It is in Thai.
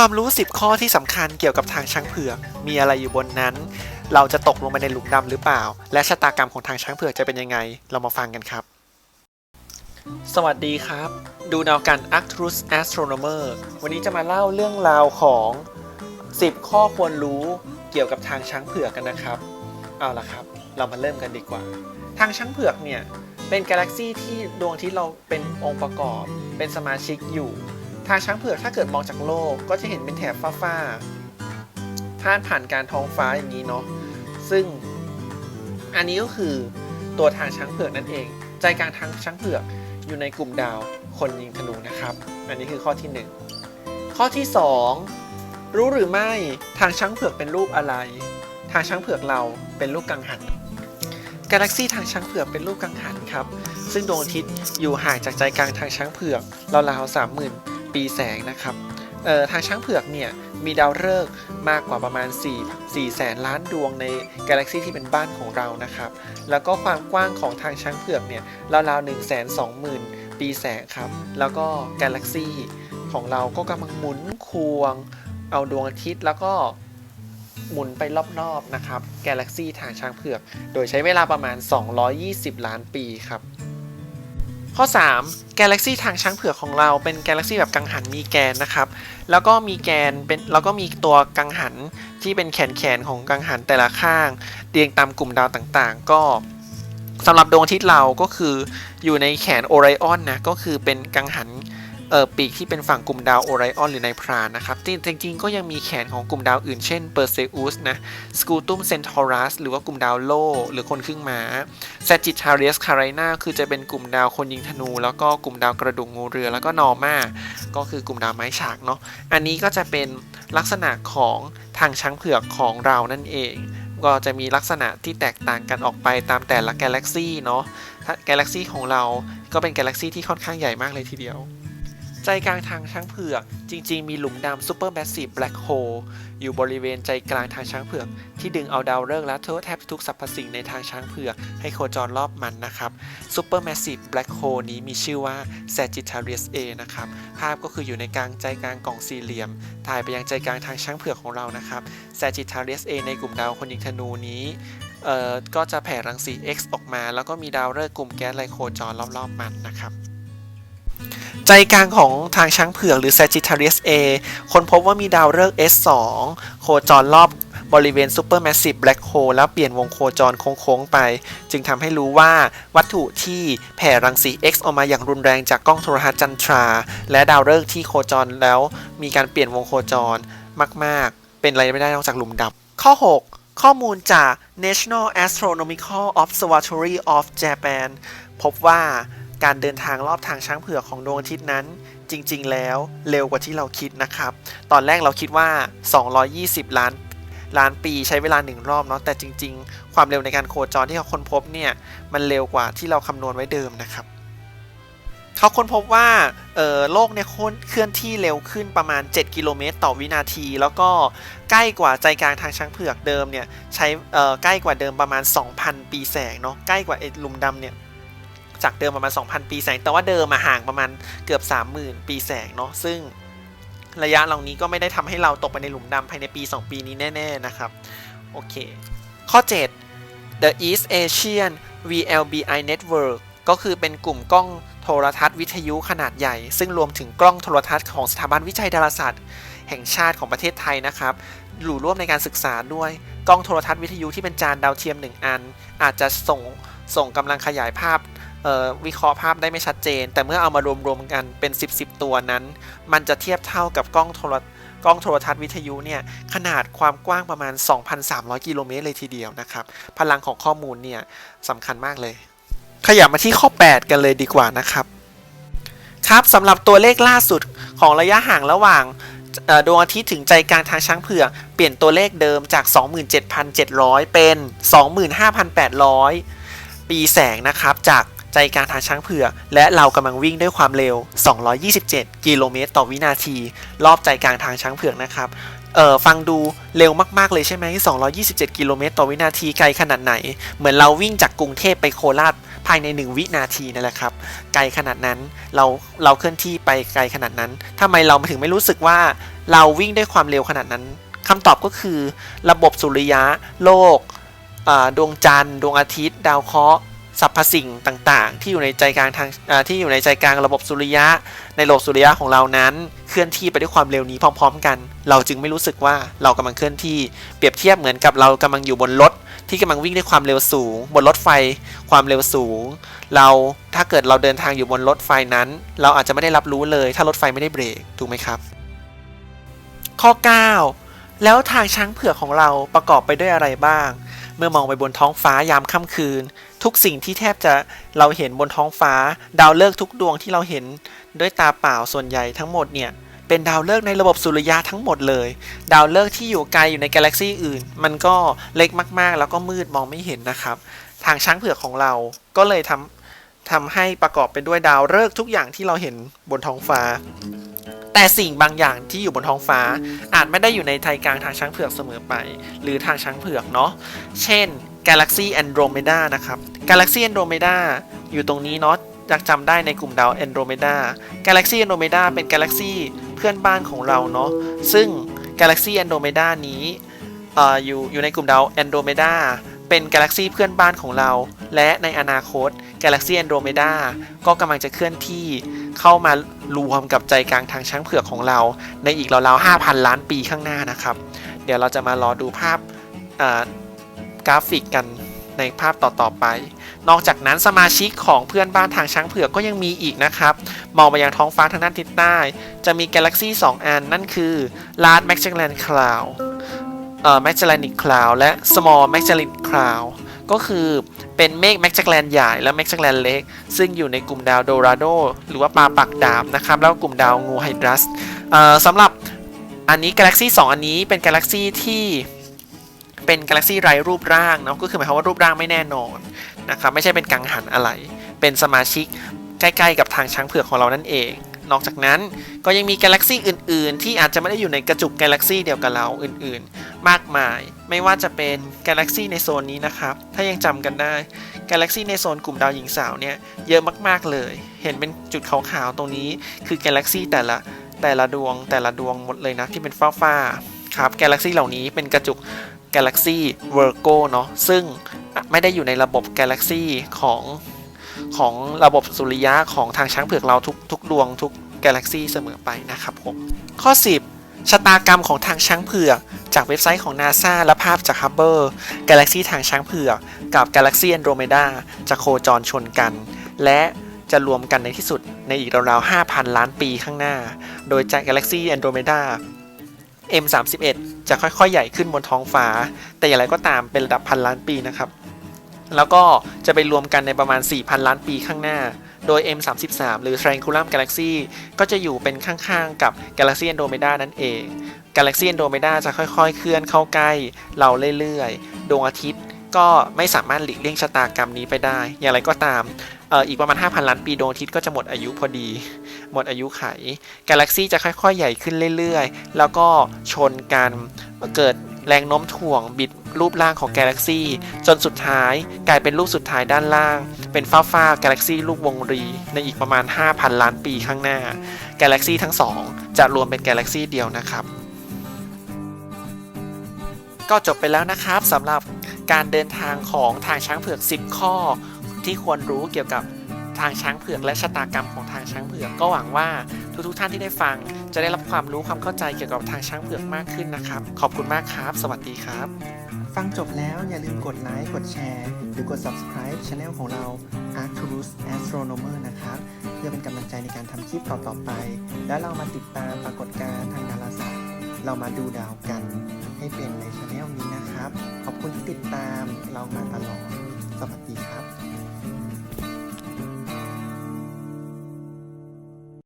ความรู้ 10 ข้อที่สำคัญเกี่ยวกับทางช้างเผือก มีอะไรอยู่บนนั้น เราจะตกลงไปในหลุมดำหรือเปล่า และชะตากรรมของทางช้างเผือกจะเป็นยังไง เรามาฟังกันครับ สวัสดีครับ ดูดาวกัน Arcturus Astronomer วันนี้จะมาเล่าเรื่องราวของ 10 ข้อควรรู้เกี่ยวกับทางช้างเผือกกันนะครับ เอาละครับ เรามาเริ่มกันดีกว่า ทางช้างเผือกเนี่ยเป็นกาแล็กซีที่ดวงอาทิตย์เราเป็นองค์ประกอบ เป็นสมาชิกอยู่ ทางช้างเผือกถ้าเกิดมองจากโลกก็จะเห็นเป็นแถบฟ้าๆพาดผ่านการท้องฟ้าอย่างนี้เนาะซึ่งอันนี้ก็คือตัวทางช้างเผือกนั่นเอง ใจกลางทางช้างเผือกอยู่ในกลุ่มดาวคนยิงธนูนะครับ อันนี้คือข้อที่ 1 ข้อที่ 2 รู้หรือไม่ทางช้างเผือกเป็นรูปอะไร ทางช้างเผือกเราเป็นรูปกังหันกาแล็กซีทางช้างเผือกเป็นรูปกังหันครับ ซึ่งดวงอาทิตย์อยู่ห่างจากใจกลางทางช้างเผือกราวๆสามหมื่น ปีแสงนะครับทางช้างเผือกเนี่ยมีดาวฤกษ์มากกว่าประมาณ 4 4แสนล้านดวงในกาแล็กซีที่เป็นบ้านของเรานะครับ แล้วก็ความกว้างของทางช้างเผือกเนี่ยราวๆ1 2 0 0 0 0 ปีแสงครับ แล้วก็กาแล็กซีของเราก็กำลังหมุนควง เอาดวงอาทิตย์แล้วก็หมุนไปรอบๆนะครับกาแล็กซีทางช้างเผือก โดยใช้เวลาประมาณ 220 ล้านปีครับ ข้อ 3 กาแล็กซีทางช้างเผือกของเราเป็นกาแล็กซีแบบกังหันมีแกนนะครับ แล้วก็มีแกนเป็นแล้วก็มีตัวกังหันที่เป็นแขนแขนของกังหันแต่ละข้างเรียงตามกลุ่มดาวต่างๆ ก็สำหรับดวงอาทิตย์เราก็คืออยู่ในแขนโอไรออนนะก็คือเป็นกังหัน เออปีกที่เป็นฝั่งกลุ่มดาวโอไรออนหรือในพรานนะครับจริงๆก็ยังมีแขนของกลุ่มดาวอื่นเช่นเปอร์เซอุสนะสกูตุมเซนทอรัสหรือว่ากลุ่มดาวโลหรือคนครึ่งม้าแซจิทาเรียสคาไรนาคือจะเป็นกลุ่มดาวคนยิงธนู แล้วก็กลุ่มดาวกระดูกงูเรือ แล้วก็นอร์มาก็คือกลุ่มดาวไม้ฉากเนาะอันนี้ก็จะเป็นลักษณะของทางช้างเผือกของเรานั่นเอง ก็จะมีลักษณะที่แตกต่างกันออกไปตามแต่ละกาแล็กซี่เนาะกาแล็กซี่ของเราก็เป็นกาแล็กซี่ที่ค่อนข้างใหญ่มากเลยทีเดียว ใจกลางทางช้างเผือก จริง ๆ มีหลุมดำซูเปอร์แมสซีฟแบล็คโฮลอยู่บริเวณใจกลางทางช้างเผือก ที่ดึงเอาดาวฤกษ์และทั่วแทบทุกสรรพสิ่งในทางช้างเผือก ให้โคจรรอบมันนะครับ Supermassive Black Hole นี้มีชื่อว่า Sagittarius A นะครับภาพก็คืออยู่ในกลางใจกลางกล่องสี่เหลี่ยมถ่ายไปยังใจกลางทางช้างเผือกของเรานะครับ Sagittarius A ในกลุ่มดาวคนยิงธนูนี้ก็จะแผ่รังสี X ออกมา แล้วก็มีดาวฤกษ์กลุ่มแก๊สไลโคจรรอบๆมันนะครับ ใจกลางของทางช้างเผือกหรือ Sagittarius A คนพบว่ามีดาวฤกษ์ S2 โคจรรอบบริเวณ Supermassive Black Hole แล้วเปลี่ยนวงโคจรโค้งๆไป จึงทำให้รู้ว่าวัตถุที่แผ่รังสี X ออกมาอย่างรุนแรงจากกล้องโทรทัศน์จันทรา และดาวฤกษ์ที่โคจรแล้วมีการเปลี่ยนวงโคจรมาก ๆ เป็นอะไรไม่ได้นอกจากหลุมดำข้อ 6 ข้อมูลจาก National Astronomical Observatory of Japan พบว่า การเดินทางรอบทางช้างเผือกของดวงอาทิตย์นั้น จริงๆ แล้วเร็วกว่าที่เราคิดนะครับ ตอนแรกเราคิดว่า 220 ล้านล้านปีใช้เวลาหนึ่งรอบเนาะแต่จริง ๆ ความเร็วในการโคจรที่เขาค้นพบเนี่ยมันเร็วกว่าที่เราคำนวณไว้เดิมนะครับเขาค้นพบว่าโลกเนี่ยเคลื่อนที่เร็วขึ้นประมาณ 7 กิโลเมตร ต่อวินาที แล้วก็ใกล้กว่าใจกลางทางช้างเผือกเดิมเนี่ยใช้ใกล้กว่าเดิมประมาณ 2,000 ปีแสงเนาะใกล้กว่าไอ้หลุมดำเนี่ย จากเดิมประมาณ 2,000 ปีแสง แต่ว่าเดิมมาห่างประมาณเกือบ 30,000 ปีแสงเนาะซึ่งระยะเหล่านี้ก็ไม่ได้ทำให้เราตกไปในหลุมดำภายในปี 2 ปีนี้แน่ ๆ นะครับ โอเค ข้อ 7 The East Asian VLBI Network ก็คือเป็นกลุ่มกล้องโทรทัศน์วิทยุขนาดใหญ่ ซึ่งรวมถึงกล้องโทรทัศน์ของสถาบันวิจัยดาราศาสตร์ แห่งชาติของประเทศไทยนะครับอยู่ร่วมในการศึกษาด้วยกล้องโทรทัศน์วิทยุที่เป็นจานดาวเทียม 1 อัน อาจจะส่งส่งกำลังขยายภาพ วิเคราะห์ภาพได้ไม่ชัดเจน แต่เมื่อเอามารวมๆกันเป็น 10 10ตัวนั้น มันจะเทียบเท่ากับกล้องโทรกล้องโทรทัศน์วิทยุเนี่ยขนาดความกว้างประมาณ 2,300 กิโลเมตรเลยทีเดียวนะครับ พลังของข้อมูลเนี่ยสำคัญมากเลย ขยับมาที่ข้อ 8 กันเลยดีกว่านะครับครับสำหรับตัวเลขล่าสุดของระยะห่างระหว่างดวงอาทิตย์ถึงใจกลางทางช้างเผือก เปลี่ยนตัวเลขเดิมจาก 27,700 เป็น 25,800 ปีแสงนะครับจาก ใจกลางทางช้างเผือก และเรากำลังวิ่งด้วยความเร็ว 227 กิโลเมตรต่อวินาที รอบใจกลางทางช้างเผือกนะครับเอ่อฟังดูเร็วมาก ๆ เลยใช่ไหม 227 กิโลเมตรต่อวินาทีไกลขนาดไหน เหมือนเราวิ่งจากกรุงเทพไปโคราชภายใน 1 วินาทีนั่นแหละครับ ไกลขนาดนั้น เราเราเคลื่อนที่ไปไกลขนาดนั้นทำไมเราถึงไม่รู้สึกว่าเราวิ่งด้วยความเร็วขนาดนั้นคำตอบก็คือ ระบบสุริยะ โลกอ่าดวงจันทร์ ดวงอาทิตย์ ดาวเคราะห์ สรรพสิ่งต่างๆ ที่อยู่ในใจกลางทางที่อยู่ในใจกลางระบบสุริยะ ในโลกสุริยะของเรานั้น เคลื่อนที่ไปด้วยความเร็วนี้พร้อม ๆ กัน เราจึงไม่รู้สึกว่าเรากำลังเคลื่อนที่เปรียบเทียบเหมือนกับเรากำลังอยู่บนรถที่กำลังวิ่งด้วยความเร็วสูง บนรถไฟความเร็วสูง เราถ้าเกิดเราเดินทางอยู่บนรถไฟนั้น เราอาจจะไม่ได้รับรู้เลย ถ้ารถไฟไม่ได้เบรกถูกไหมครับ ข้อ 9 แล้วทางช้างเผือกของเราประกอบไปด้วยอะไรบ้าง เมื่อมองไปบนท้องฟ้ายามค่ำคืน ทุกสิ่งที่แทบจะเราเห็นบนท้องฟ้า ดาวฤกษ์ทุกดวงที่เราเห็นด้วยตาเปล่าส่วนใหญ่ทั้งหมดเนี่ยเป็นดาวฤกษ์ในระบบสุริยะทั้งหมดเลย ดาวฤกษ์ที่อยู่ไกลอยู่ในกาแล็กซีอื่น มันก็เล็กมากๆ แล้วก็มืดมองไม่เห็นนะครับ ทางช้างเผือกของเราก็เลยทำทำให้ประกอบไปด้วยดาวฤกษ์ทุกอย่างที่เราเห็นบนท้องฟ้า แต่สิ่งบางอย่างที่อยู่บนท้องฟ้า อาจไม่ได้อยู่ในใจกลางทางช้างเผือกเสมอไป หรือทางช้างเผือกเนาะเช่น Galaxy Andromeda นะครับ Galaxy Andromeda อยู่ตรงนี้เนาะอยากจำได้ในกลุ่มดาว Andromeda Galaxy Andromeda เป็น Galaxy เพื่อนบ้านของเราเนาะซึ่ง Galaxy Andromeda นี้เอออยู่อยู่ในกลุ่มดาว Andromeda เป็น Galaxy เพื่อนบ้านของเรา และในอนาคต Galaxy Andromeda ก็กำลังจะเคลื่อนที่เข้ามา รวมกับใจกลางทางช้างเผือกของเรา ในอีกราวๆ5,000 ล้านปีข้างหน้านะครับ เดี๋ยวเราจะมารอดูภาพกราฟิกกันในภาพต่อๆไป นอกจากนั้นสมาชิกของเพื่อนบ้านทางช้างเผือกก็ยังมีอีกนะครับ มองไปยังท้องฟ้าทางด้านทิศใต้ จะมีกาแล็กซี่2อัน นั่นคือ Large Magellan Cloud เอ่อ Magellanic Cloud และ Small Magellan Cloud ก็คือเป็น เมฆแมกจักแลนใหญ่และแมกจักแลนเล็ก ซึ่งอยู่ในกลุ่มดาวโดราโด หรือว่าปลาปักดาบนะครับ แล้วกลุ่มดาวงูไฮดรัสสำหรับอันนี้กาแล็กซี่2อันนี้เป็นกาแล็กซี่ที่เป็นกาแล็กซี่ไร้รูปร่างเนาะก็คือหมายความว่ารูปร่างไม่แน่นอนนะครับไม่ใช่เป็นกังหันอะไร เป็นสมาชิกใกล้ๆกับทางช้างเผือกของเรานั่นเอง นอกจากนั้นก็ยังมีกาแล็กซี่อื่น ๆ ที่อาจจะไม่ได้อยู่ในกระจุกกาแล็กซี่เดียวกับเราอื่น ๆ มากมาย ไม่ว่าจะเป็นกาแล็กซี่ในโซนนี้นะครับ ถ้ายังจำกันได้กาแล็กซี่ในโซนกลุ่มดาวหญิงสาวเนี่ยเยอะมาก ๆ เลย เห็นเป็นจุดขาวๆตรงนี้ คือกาแล็กซี่แต่ละแต่ละดวงแต่ละดวงหมดเลยนะที่เป็นฟ้าๆครับกาแล็กซี่เหล่านี้เป็นกระจุกกาแล็กซี่เวอร์โกเนาะซึ่งไม่ได้อยู่ในระบบกาแล็กซี่ของ ของระบบสุริยะของทางช้างเผือกเราทุกทุกดวงทุกกาแล็กซี่เสมอไปนะครับผมข้อ 10 ชะตากรรมของทางช้างเผือกจากเว็บไซต์ของ NASA และภาพจาก Hubble กาแล็กซี่ทางช้างเผือกกับกาแล็กซี่ Andromeda จะโคจรชนกัน และจะรวมกันในที่สุดในอีกราวๆ 5,000 ล้านปีข้างหน้า โดยจากกาแล็กซี่ Andromeda M31 จะค่อยๆ ใหญ่ขึ้นบนท้องฟ้า แต่อย่างไรก็ตามเป็นระดับพันล้านปีนะครับ แล้วก็จะไปรวมกันในประมาณ 4,000 ล้านปีข้างหน้า โดย M33 หรือ Triangulum Galaxy ก็จะอยู่เป็นข้างๆกับ Galaxy Andromeda นั่นเอง Galaxy Andromeda จะค่อยๆ เคลื่อนเข้าใกล้เราเรื่อยๆ ดวงอาทิตย์ก็ไม่สามารถหลีกเลี่ยงชะตากรรมนี้ไปได้ อย่างไรก็ตามอีกประมาณ 5,000 ล้านปีดวงอาทิตย์ก็จะหมดอายุพอดี หมดอายุไข กาแล็กซี่จะค่อย ๆ ใหญ่ขึ้นเรื่อย ๆ แล้วก็ชนกัน เกิดแรงโน้มถ่วงบิด รูปร่างของกาแล็กซี่จนสุดท้ายกลายเป็นรูปสุดท้ายด้านล่าง เป็นฟ้าฟ้ากาแล็กซี่ลูกวงรี ในอีกประมาณ 5,000 ล้านปีข้างหน้ากาแล็กซี่ทั้งสองจะรวมเป็นกาแล็กซี่เดียวนะครับ ก็จบไปแล้วนะครับสำหรับการเดินทางของทางช้างเผือก 10 ข้อ ที่ควรรู้เกี่ยวกับทางช้างเผือกและชะตากรรมของทางช้างเผือกก็หวังว่าทุกๆท่านที่ได้ฟัง จะได้รับความรู้ความเข้าใจเกี่ยวกับทางช้างเผือกมากขึ้นนะครับ ขอบคุณมากครับ สวัสดีครับ ฟังจบแล้วอย่าลืมกดไลค์กดแชร์ หรือกด subscribe channel ของเรา Arcturus Astronomer นะครับ เพื่อเป็นกำลังใจในการทำคลิปต่อๆไป แล้วเรามาติดตามปรากฏการณ์ทางดาราศาสตร์เรามาดูดาวกันให้เป็นในช anel นี้นะครับ ขอบคุณที่ติดตามเรามาตลอด สวัสดีครับ